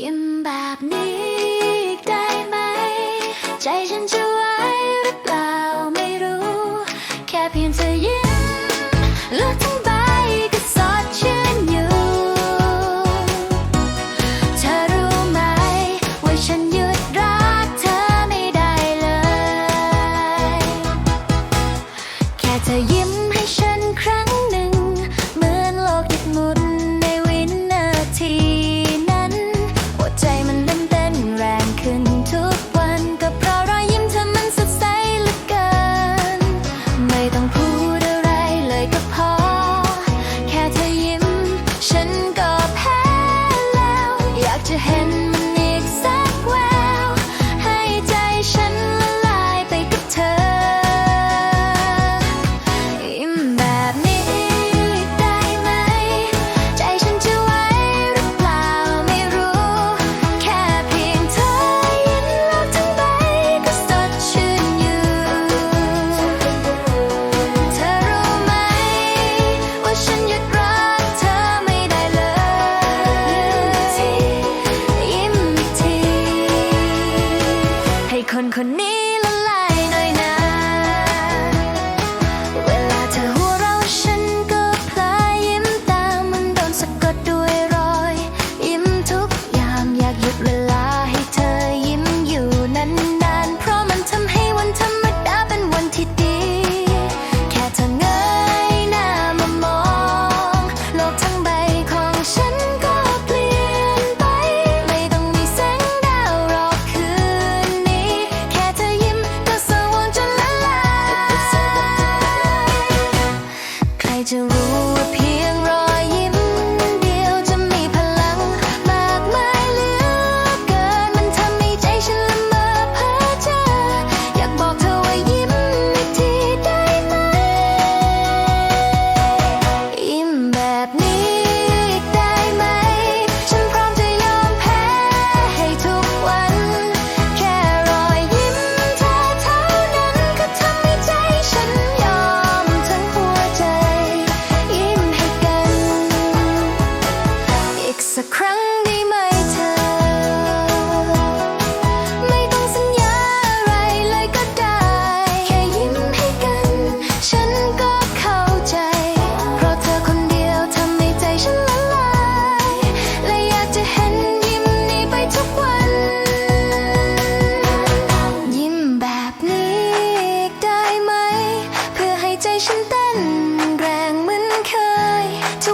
ยิ้มแบบนี้ได้ไหม ใจฉันจะว่า คนคนนี้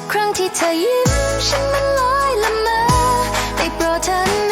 ทุกครั้งที่เธอยิ้มฉันมันลอยละเมอได้โปรดเธอ